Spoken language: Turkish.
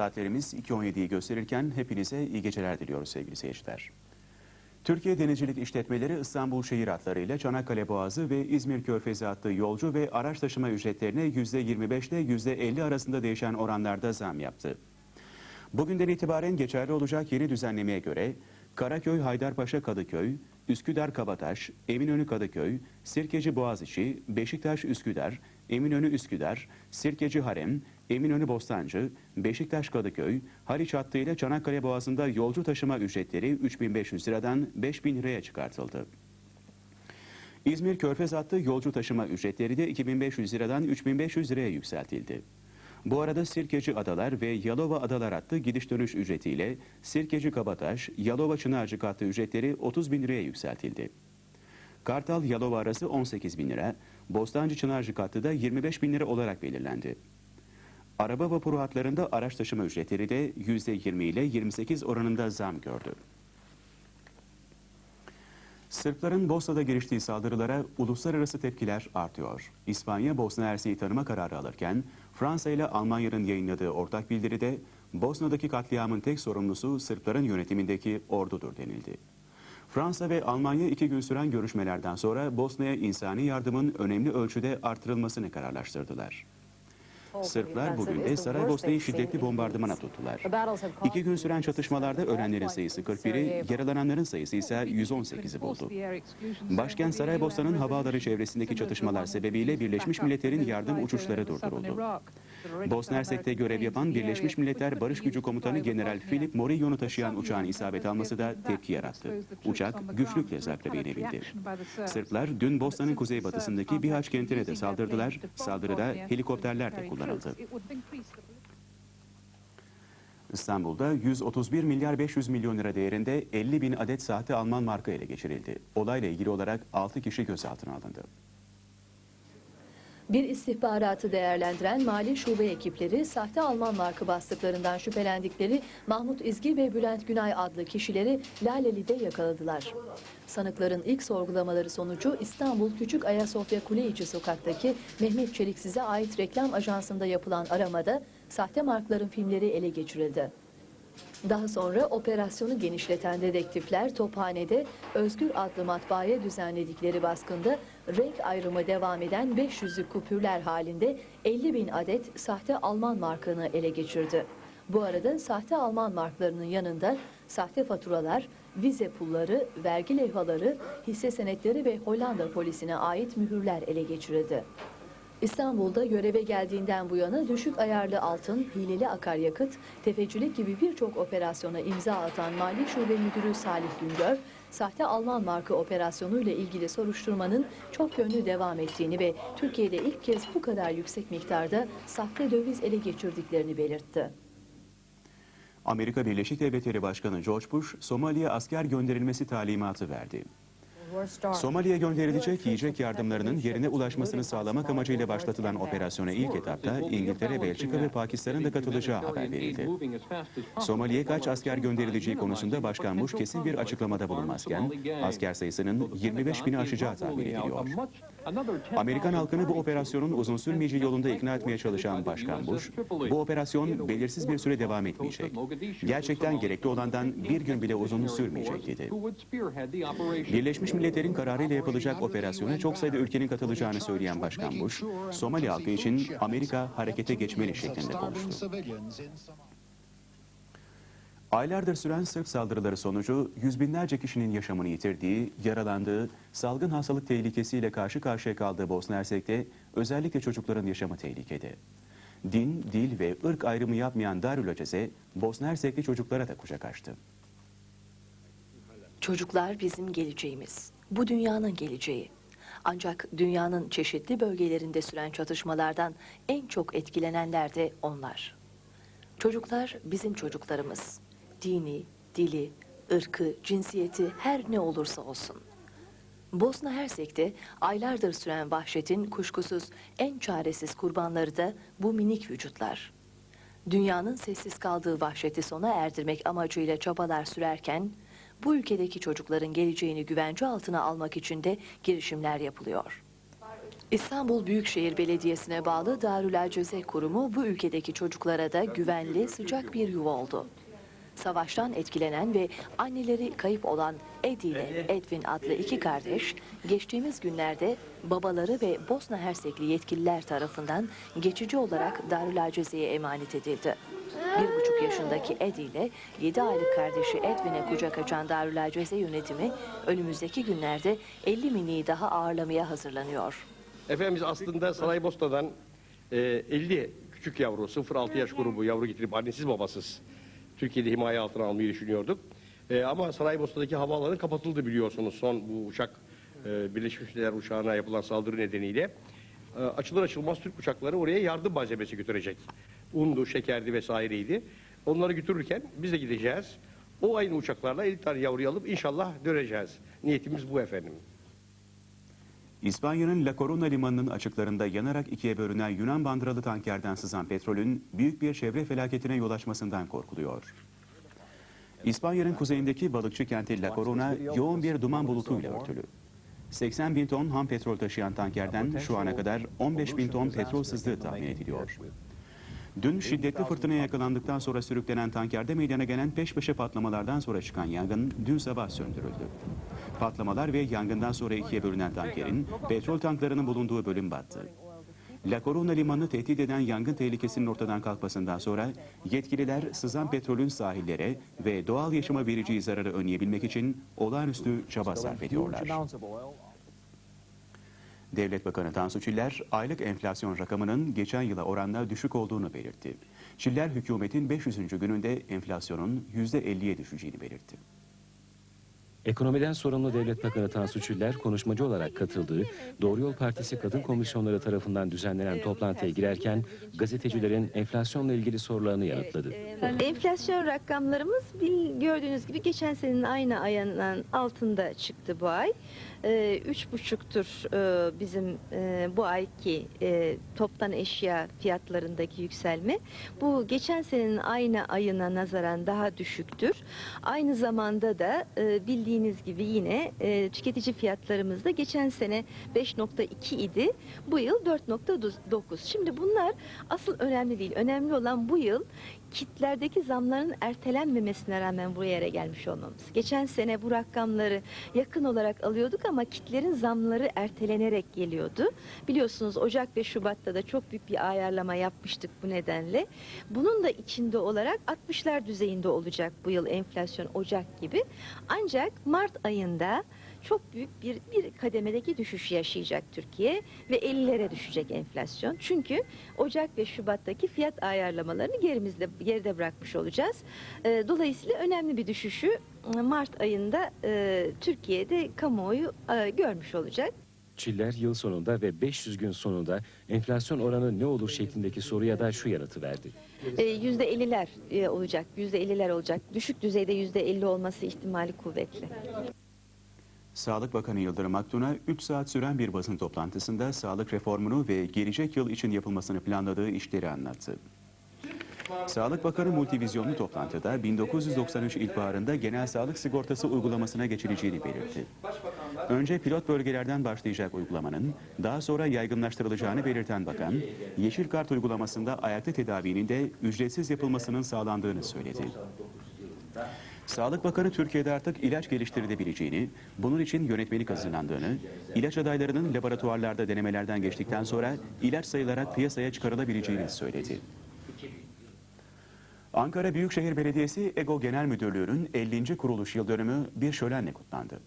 Saatlerimiz 2.17'yi gösterirken hepinize iyi geceler diliyoruz sevgili seyirciler. Türkiye Denizcilik İşletmeleri İstanbul şehir hatları Çanakkale Boğazı ve İzmir Körfezi hattı yolcu ve araç taşıma ücretlerine %25 ile %50 arasında değişen oranlarda zam yaptı. Bugünden itibaren geçerli olacak yeni düzenlemeye göre Karaköy Haydarpaşa Kadıköy, Üsküdar Kabataş, Eminönü Kadıköy, Sirkeci Boğaziçi, Beşiktaş Üsküdar, Eminönü Üsküdar, Sirkeci Harem, Eminönü Bostancı, Beşiktaş Kadıköy, Haliç hattı ile Çanakkale Boğazı'nda yolcu taşıma ücretleri 3500 liradan 5000 liraya çıkartıldı. İzmir Körfez hattı yolcu taşıma ücretleri de 2500 liradan 3500 liraya yükseltildi. Bu arada Sirkeci Adalar ve Yalova Adalar hattı gidiş dönüş ücretiyle Sirkeci Kabataş, Yalova Çınarcık hattı ücretleri 30 bin liraya yükseltildi. Kartal Yalova arası 18 bin lira, Bostancı Çınarcık hattı da 25 bin lira olarak belirlendi. Araba vapuru hatlarında araç taşıma ücretleri de %20 ile 28 oranında zam gördü. Sırpların Bosna'da giriştiği saldırılara uluslararası tepkiler artıyor. İspanya Bosna Hersek'i tanıma kararı alırken Fransa ile Almanya'nın yayınladığı ortak bildiride Bosna'daki katliamın tek sorumlusu Sırpların yönetimindeki ordudur denildi. Fransa ve Almanya iki gün süren görüşmelerden sonra Bosna'ya insani yardımın önemli ölçüde artırılmasını kararlaştırdılar. Sırplar bugün de Saraybosna'yı şiddetli bombardımana tuttular. İki gün süren çatışmalarda ölenlerin sayısı 41'i, yaralananların sayısı ise 118'i buldu. Başkent Saraybosna'nın havaalanı çevresindeki çatışmalar sebebiyle Birleşmiş Milletler'in yardım uçuşları durduruldu. Bosna Hersek'te görev yapan Birleşmiş Milletler Barış Gücü Komutanı General Philip Morillon'u taşıyan uçağın isabet alması da tepki yarattı. Uçak güçlükle zarfla inebildi. Sırplar dün Bosna'nın kuzeybatısındaki Bihaç kentine de saldırdılar. Saldırıda helikopterler de kullanıldı. İstanbul'da 131 milyar 500 milyon lira değerinde 50 bin adet sahte Alman marka ele geçirildi. Olayla ilgili olarak 6 kişi gözaltına alındı. Bir istihbaratı değerlendiren mali şube ekipleri sahte Alman marka bastıklarından şüphelendikleri Mahmut İzgi ve Bülent Günay adlı kişileri Laleli'de yakaladılar. Sanıkların ilk sorgulamaları sonucu İstanbul Küçük Ayasofya Kuleiçi sokaktaki Mehmet Çeliksiz'e ait reklam ajansında yapılan aramada sahte markların filmleri ele geçirildi. Daha sonra operasyonu genişleten dedektifler Tophane'de Özgür adlı matbaaya düzenledikleri baskında renk ayrımı devam eden 500'lük kupürler halinde 50 bin adet sahte Alman markanı ele geçirdi. Bu arada sahte Alman marklarının yanında sahte faturalar, vize pulları, vergi levhaları, hisse senetleri ve Hollanda polisine ait mühürler ele geçirildi. İstanbul'da göreve geldiğinden bu yana düşük ayarlı altın, hileli akaryakıt, tefecilik gibi birçok operasyona imza atan Mali Şube Müdürü Salih Güngör, sahte Alman marka operasyonuyla ilgili soruşturmanın çok yönlü devam ettiğini ve Türkiye'de ilk kez bu kadar yüksek miktarda sahte döviz ele geçirdiklerini belirtti. Amerika Birleşik Devletleri Başkanı George Bush, Somali'ye asker gönderilmesi talimatı verdi. Somali'ye gönderilecek yiyecek yardımlarının yerine ulaşmasını sağlamak amacıyla başlatılan operasyona ilk etapta İngiltere, Belçika ve Pakistan'ın da katılacağı haber verildi. Somali'ye kaç asker gönderileceği konusunda Başkan Bush kesin bir açıklamada bulunmazken asker sayısının 25 bini aşacağı tahmin ediliyor. Amerikan halkını bu operasyonun uzun sürmeyeceği yolunda ikna etmeye çalışan Başkan Bush, bu operasyon belirsiz bir süre devam etmeyecek. Gerçekten gerekli olandan bir gün bile uzun sürmeyecek dedi. Birleşmiş Milletler'in kararıyla yapılacak operasyona çok sayıda ülkenin katılacağını söyleyen Başkan Bush, Somali halkı için Amerika harekete geçmeli şeklinde konuştu. Aylardır süren Sırp saldırıları sonucu yüz binlerce kişinin yaşamını yitirdiği, yaralandığı, salgın hastalık tehlikesiyle karşı karşıya kaldığı Bosna Hersek'te özellikle çocukların yaşamı tehlikede. Din, dil ve ırk ayrımı yapmayan Darül Aceze, Bosna Hersekli çocuklara da kucak açtı. Çocuklar bizim geleceğimiz. Bu dünyanın geleceği. Ancak dünyanın çeşitli bölgelerinde süren çatışmalardan en çok etkilenenler de onlar. Çocuklar bizim çocuklarımız. Dini, dili, ırkı, cinsiyeti her ne olursa olsun. Bosna Hersek'te aylardır süren vahşetin kuşkusuz en çaresiz kurbanları da bu minik vücutlar. Dünyanın sessiz kaldığı vahşeti sona erdirmek amacıyla çabalar sürerken, bu ülkedeki çocukların geleceğini güvence altına almak için de girişimler yapılıyor. İstanbul Büyükşehir Belediyesi'ne bağlı Darül Aceze Kurumu bu ülkedeki çocuklara da güvenli, sıcak bir yuva oldu. Savaştan etkilenen ve anneleri kayıp olan Edi ile Edwin adlı iki kardeş, geçtiğimiz günlerde babaları ve Bosna Hersekli yetkililer tarafından geçici olarak Darül Aceze'ye emanet edildi. Bir buçuk yaşındaki Edi ile 7 aylık kardeşi Edwin'e kucak açan Darül Aceze yönetimi önümüzdeki günlerde 50 miniyi daha ağırlamaya hazırlanıyor. Efendimiz aslında Saraybosna'dan e, 50 küçük yavru, 0-6 yaş grubu yavru getirip annesiz babasız Türkiye'de himaye altına almayı düşünüyorduk. E, ama Saraybosna'daki havaalanı kapatıldı biliyorsunuz son bu uçak e, Birleşmiş Milletler uçağına yapılan saldırı nedeniyle. E, açılır açılmaz Türk uçakları oraya yardım malzemesi götürecek. Undu, şekerdi vesaireydi. Onları götürürken biz de gideceğiz. O aynı uçaklarla 50 tane yavruyu alıp inşallah döneceğiz. Niyetimiz bu efendim. İspanya'nın La Coruña limanının açıklarında yanarak ikiye bölünen Yunan bandıralı tankerden sızan petrolün büyük bir çevre felaketine yol açmasından korkuluyor. İspanya'nın kuzeyindeki balıkçı kenti La Coruña yoğun bir duman bulutuyla örtülü. 80 bin ton ham petrol taşıyan tankerden şu ana kadar 15 bin ton petrol sızdığı tahmin ediliyor. Dün şiddetli fırtınaya yakalandıktan sonra sürüklenen tankerde meydana gelen peş peşe patlamalardan sonra çıkan yangın dün sabah söndürüldü. Patlamalar ve yangından sonra ikiye bölünen tankerin petrol tanklarının bulunduğu bölüm battı. La Coruña limanını tehdit eden yangın tehlikesinin ortadan kalkmasından sonra yetkililer sızan petrolün sahillere ve doğal yaşama vereceği zararı önleyebilmek için olağanüstü çaba sarf ediyorlar. Devlet Bakanı Tansu Çiller, aylık enflasyon rakamının geçen yıla oranla düşük olduğunu belirtti. Çiller, hükümetin 500. gününde enflasyonun %50'ye düşeceğini belirtti. Ekonomiden sorumlu Devlet Bakanı Tansu Çiller konuşmacı olarak katıldığı Doğru Yol Partisi Kadın Komisyonları tarafından düzenlenen toplantıya girerken gazetecilerin enflasyonla ilgili sorularını yanıtladı. Enflasyon rakamlarımız gördüğünüz gibi geçen senenin aynı ayının altında çıktı bu ay. Ee, Üç buçuktur e, bizim e, bu ayki e, toptan eşya fiyatlarındaki yükselme. Bu geçen senenin aynı ayına nazaran daha düşüktür. Aynı zamanda da e, bildiğiniz gibi yine e, tüketici fiyatlarımız da geçen sene 5.2 idi. Bu yıl 4.9. Şimdi bunlar asıl önemli değil. Önemli olan bu yıl kitlerdeki zamların ertelenmemesine rağmen bu yere gelmiş olmamız. Geçen sene bu rakamları yakın olarak alıyorduk ama kitlerin zamları ertelenerek geliyordu. Biliyorsunuz Ocak ve Şubat'ta da çok büyük bir ayarlama yapmıştık bu nedenle. Bunun da içinde olarak 60'lar düzeyinde olacak bu yıl enflasyon Ocak gibi. Ancak Mart ayında çok büyük bir, bir kademedeki düşüş yaşayacak Türkiye ve 50'lere düşecek enflasyon. Çünkü Ocak ve Şubat'taki fiyat ayarlamalarını gerimizde geride bırakmış olacağız. Ee, dolayısıyla önemli bir düşüşü e, Mart ayında e, Türkiye'de kamuoyu e, görmüş olacak. Çiller yıl sonunda ve 500 gün sonunda enflasyon oranı ne olur şeklindeki soruya da şu yanıtı verdi. Ee, Yüzde 50'ler e, olacak, yüzde 50'ler olacak. Düşük düzeyde yüzde 50 olması ihtimali kuvvetli. Sağlık Bakanı Yıldırım Aktun'a 3 saat süren bir basın toplantısında sağlık reformunu ve gelecek yıl için yapılmasını planladığı işleri anlattı. Sağlık Bakanı multivizyonlu toplantıda 1993 ilkbaharında genel sağlık sigortası uygulamasına geçileceğini belirtti. Önce pilot bölgelerden başlayacak uygulamanın daha sonra yaygınlaştırılacağını belirten bakan, Yeşil Kart uygulamasında ayaklı tedavinin de ücretsiz yapılmasının sağlandığını söyledi. Sağlık Bakanı Türkiye'de artık ilaç geliştirilebileceğini, bunun için yönetmelik hazırlandığını, ilaç adaylarının laboratuvarlarda denemelerden geçtikten sonra ilaç sayılarak piyasaya çıkarılabileceğini söyledi. Ankara Büyükşehir Belediyesi EGO Genel Müdürlüğü'nün 50. kuruluş yıl dönümü bir şölenle kutlandı.